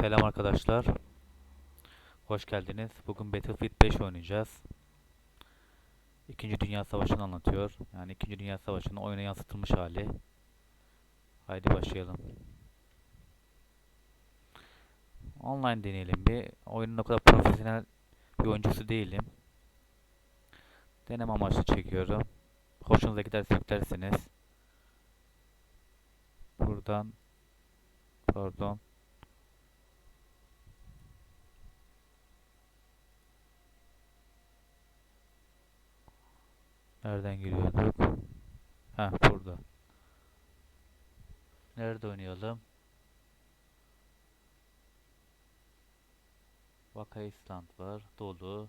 Selam arkadaşlar. Hoş geldiniz. Bugün Battlefield 5 oynayacağız. İkinci Dünya Savaşı'nı anlatıyor. Yani İkinci Dünya Savaşı'nın oyuna yansıtılmış hali. Haydi başlayalım. Online deneyelim bir. Oyunun o kadar profesyonel bir oyuncusu değilim. Deneme amaçlı çekiyorum. Hoşunuza giderse yüklersiniz. Buradan pardon Nereden giriyorduk? Ha burada. Nerede oynayalım? Vaka İsland var. Dolu.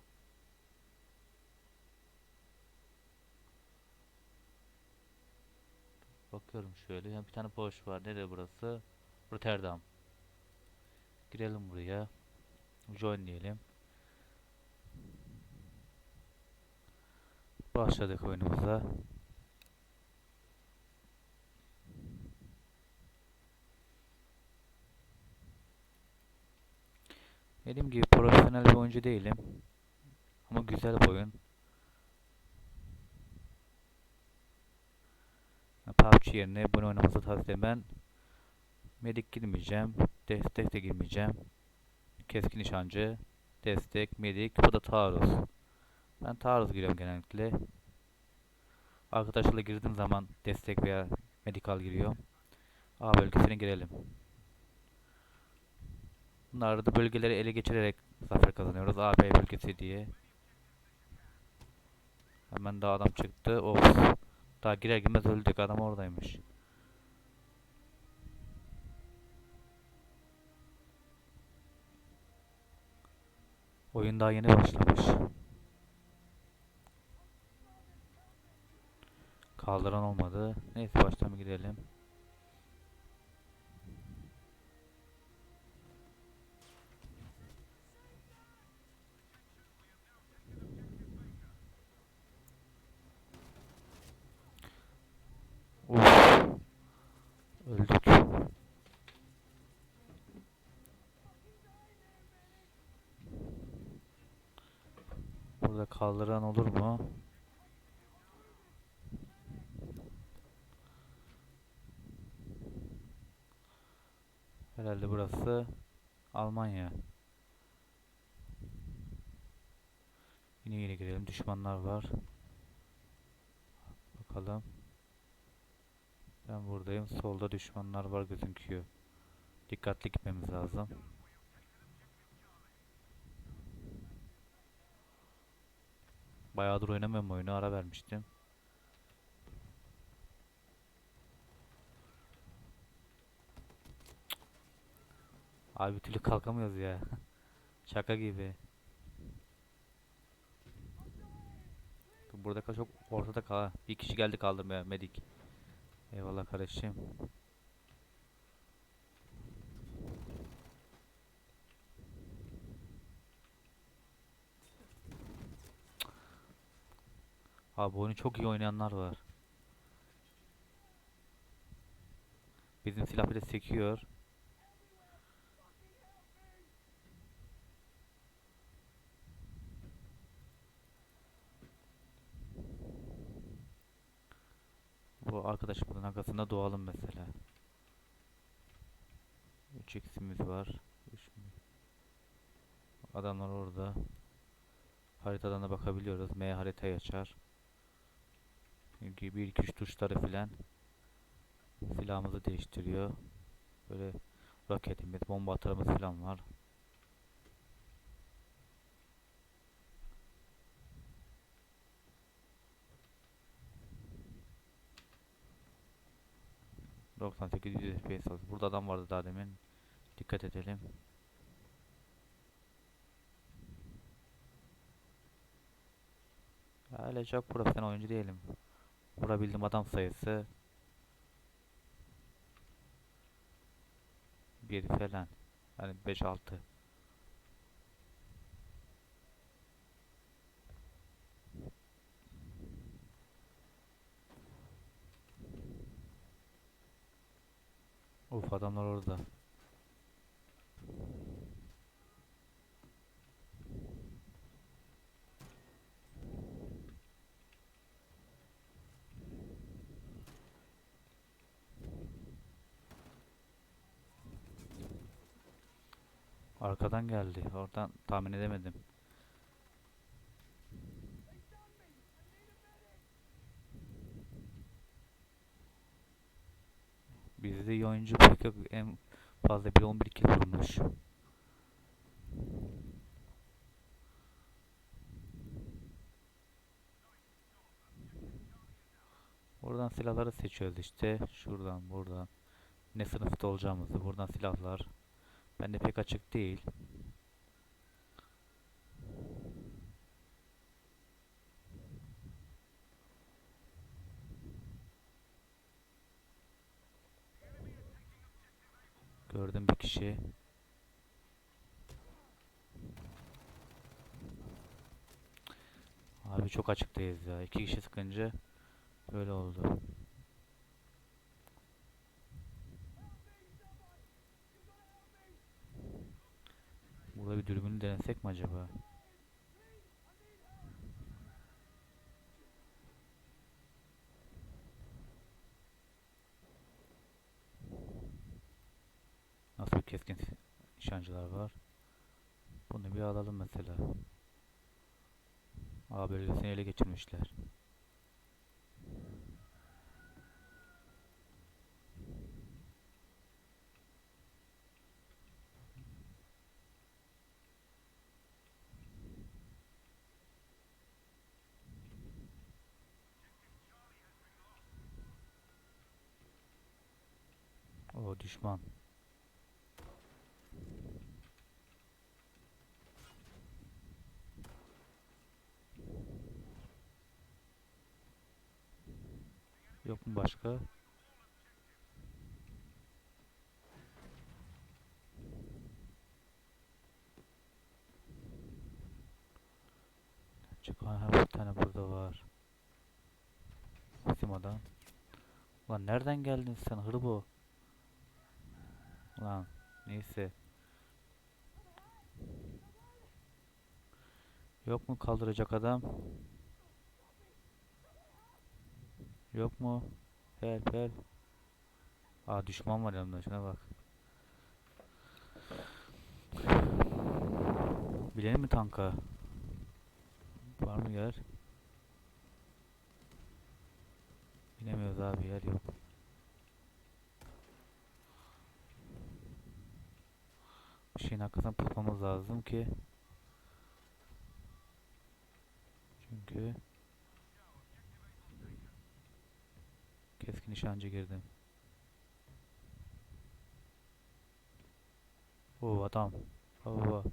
Bakıyorum şöyle. Ya bir tane boş var. Nerede burası? Rotterdam. Girelim buraya. Join diyelim. Başladık oyunumuza. Dediğim gibi profesyonel bir oyuncu değilim. Ama güzel bir oyun. PUBG yerine bunu oynamanızı tavsiye. Ben medik girmeyeceğim. Destek de girmeyeceğim. Keskin nişancı, destek, medik, bu da taarruz. Ben taarruz giriyorum genellikle. Arkadaşlarla girdiğim zaman destek veya medikal giriyor. A bölgesine girelim. Bunlarda da bölgeleri ele geçirerek zafer kazanıyoruz. A, B bölgesi diye. Hemen daha adam çıktı. Of. Daha girer girmez öldük. Adam oradaymış. Oyun daha yeni başlamış. Kaldıran olmadı. Neyse baştan gidelim. Uf. Burada kaldıran olur mu? Burası Almanya. Yine yine girelim. Düşmanlar var. Bakalım. Ben buradayım. Solda düşmanlar var gözüküyor. Dikkatli gitmemiz lazım. Bayağıdır oynamıyorum oyunu. Ara vermiştim. Abi bir türlü kalkamıyoruz ya. Şaka gibi. Burada çok ortada kal. Bir kişi geldi kaldırmaya medik. Eyvallah kardeşim. Abi oyunu çok iyi oynayanlar var. Bizim silah bile sekiyor. Bu arkasında doğalım mesela. 3 x'imiz var. Adamlar orada. Haritadan da bakabiliyoruz. M haritayı açar. Çünkü 1 2 3 tuşları filan silahımızı değiştiriyor. Böyle roketimiz, bomba atarımız filan var. ...98 100 FPS aldı. Burada adam vardı daha demin. Dikkat edelim. Öyle çok profesyonel oyuncu değilim. Vurabildiğim adam sayısı... Bir falan. Yani 5-6. Adamlar orada. Arkadan geldi. Oradan tahmin edemedim. Bizde iyi oyuncu pek yok. En fazla bir 11 kill vurmuş. Buradan silahları seçiyoruz işte. Şuradan buradan. Ne sınıfta olacağımızı. Buradan silahlar. Bende pek açık değil. Gördüm bir kişi. Abi çok açıktayız ya. İki kişi sıkınca böyle oldu. Burada bir dürbünü denesek mi acaba? Keskin nişancılar var? Bunu bir alalım mesela. A bölgesini ele geçirmişler. O düşman. Yok mu başka? Çık ha bir tane burada var. Bizim adam. Ulan nereden geldin sen hırbo? Ulan neyse. Yok mu kaldıracak adam? Yok mu? Help help. Aa düşman var yanımda şuna bak. Bilelim mi tanka? Var mı yer? Bilemiyoruz abi yer yok. Bir şeyin arkasından tutmamız lazım ki. Çünkü keskin nişancı girdim. O adam. Baba.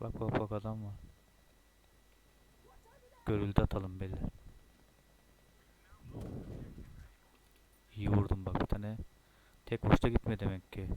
Bak bak bak adam var. Görüldü atalım beyler. İyi vurdum bak bir tane. Tek vuruşta gitme demek ki.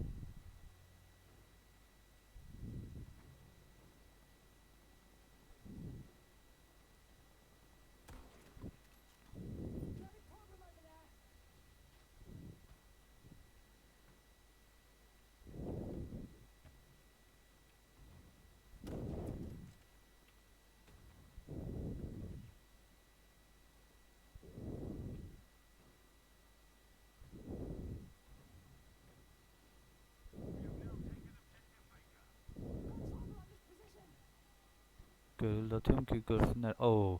Görüldü atıyorum ki görsünler. Oo.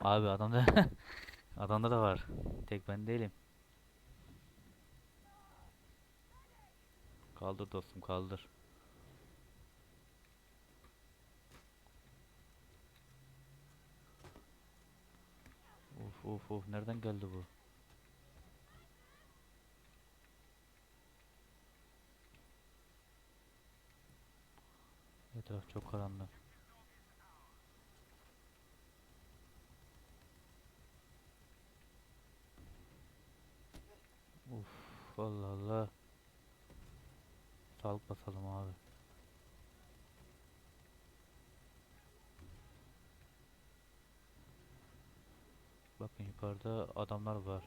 Abi adamda adamda da var. Tek ben değilim. Kaldır dostum kaldır. Of of of nereden geldi bu? Etraf çok karanlık. Uf Allah Allah. Sağlık basalım abi. Bakın yukarıda adamlar var.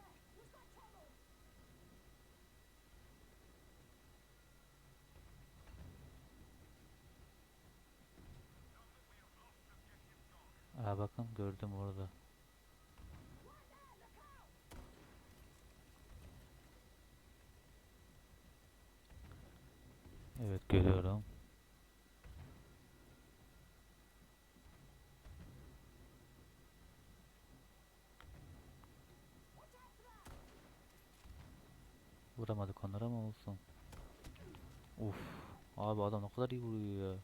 Ha bakın gördüm orada. Evet görüyorum. Vuramadık onlara ama olsun. Uf. Abi adam ne kadar iyi vuruyor ya.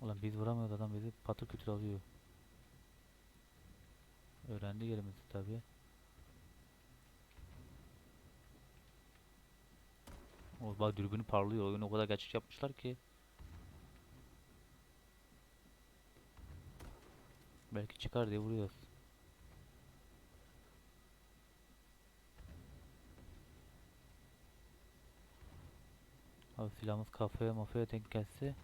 Ulan biz vuramıyoruz adam bizi patır kütür alıyor. Öğrendi yerimizi tabi. O bak dürbünü parlıyor. Oyunu o kadar gerçek yapmışlar ki. Belki çıkar diye vuruyoruz. Abi silahımız kafaya mafaya denk gelse.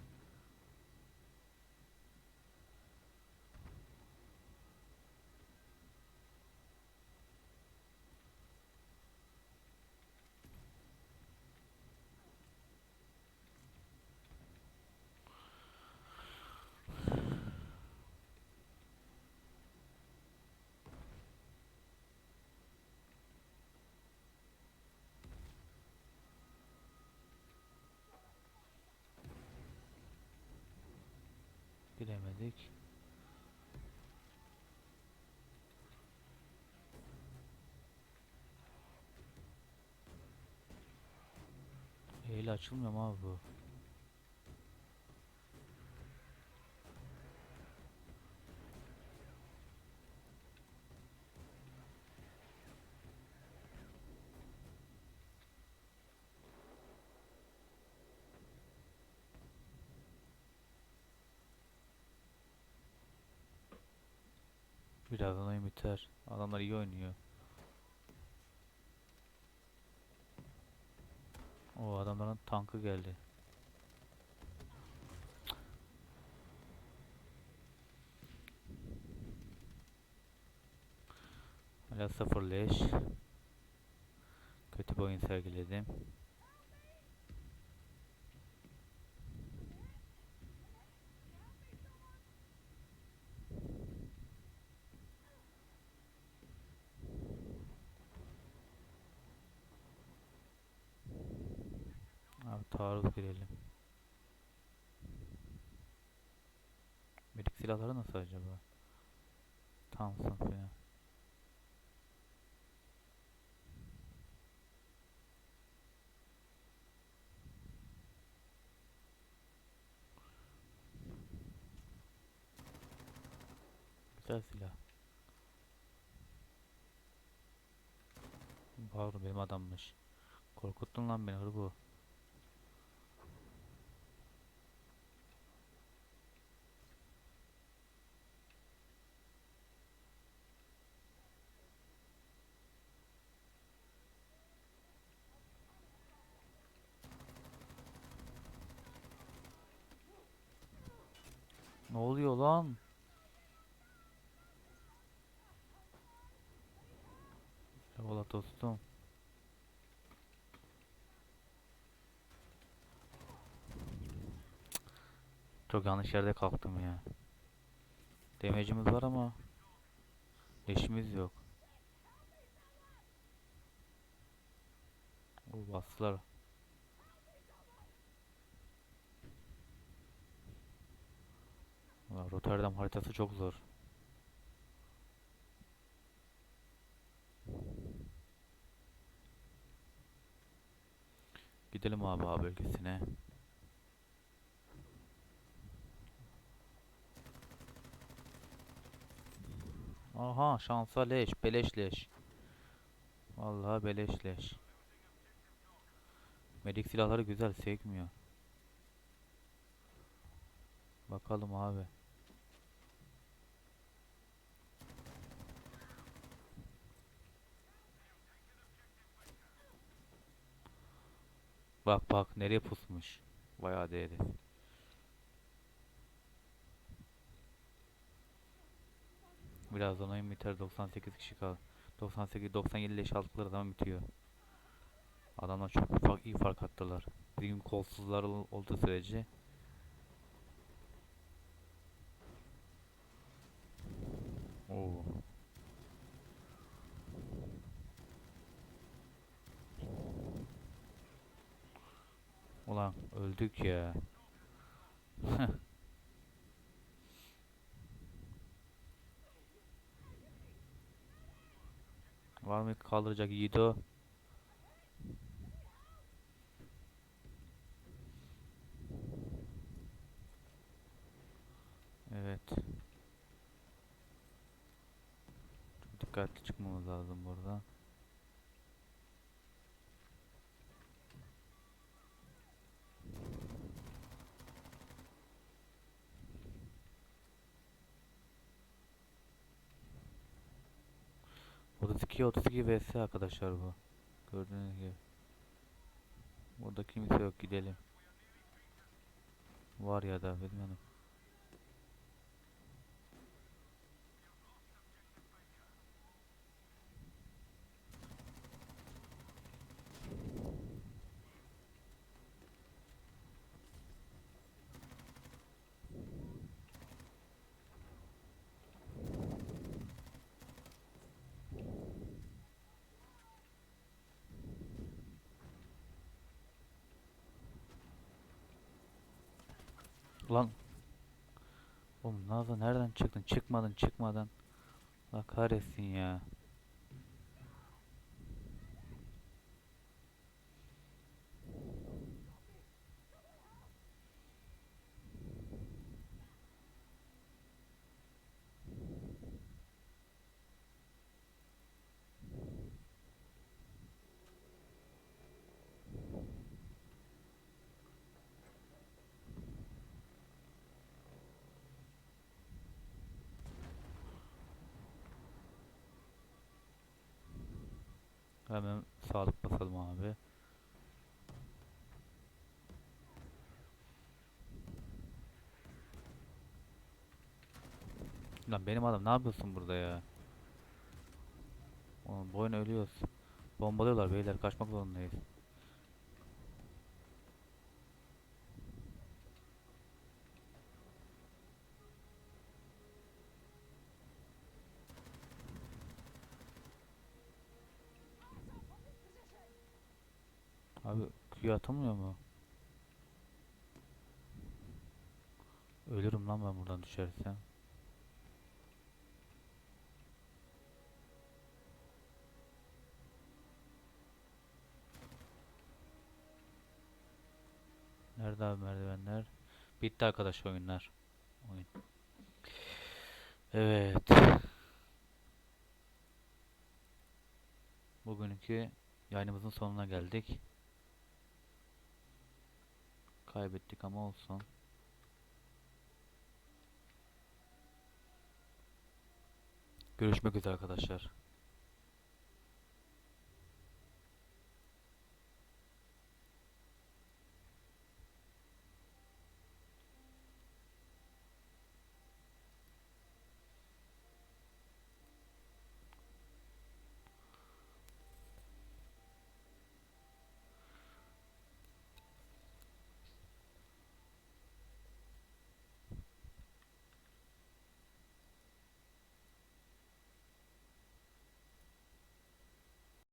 Bilemedik. Eyle açılmıyor mu abi bu? Birazdan oyun biter. Adamlar iyi oynuyor. O adamların tankı geldi. Hala sıfır leş. Kötü bir oyun sergiledim. Abi taarruz girelim. Medik silahları nasıl acaba? Falan. Güzel silah. Pardon benim adammış. Korkuttun lan beni hırbu. Ne oluyor lan? Eyvallah dostum. Çok yanlış yerde kalktım ya. Demecimiz var ama eşimiz yok. O bastılar. Ulan Rotterdam haritası çok zor. Gidelim abi A bölgesine. Aha şansa leş, beleş leş. Vallahi beleş leş. Medik silahları güzel, sekmiyor. Bakalım abi. Bak bak nereye pusmuş. Bayağı değeri. Birazdan oyun biter 98 kişi kaldı. 98 97 leş aldıkları zaman bitiyor. Adamlar çok ufak iyi fark attılar. Bizim kolsuzlar ol- olduğu sürece Oo. Ulan öldük ya. Var mı kaldıracak Yiğido? 32 32 vs arkadaşlar bu. Gördüğünüz gibi. Burada kimse yok gidelim. Var ya da bilmiyorum. Lan. Oğlum Nazlı nereden çıktın? Çıkmadın çıkmadan. Allah kahretsin ya. Hemen sağlık basalım abi. Lan benim adam ne yapıyorsun burada ya? Oğlum boyun ölüyoruz. Bombalıyorlar beyler kaçmak zorundayız. Abi Q'yu atamıyor mu? Ölürüm lan ben buradan düşersem. Nerede abi merdivenler? Bitti arkadaş oyunlar. Oyun. Evet. Bugünkü yayınımızın sonuna geldik. Kaybettik ama olsun. Görüşmek üzere arkadaşlar.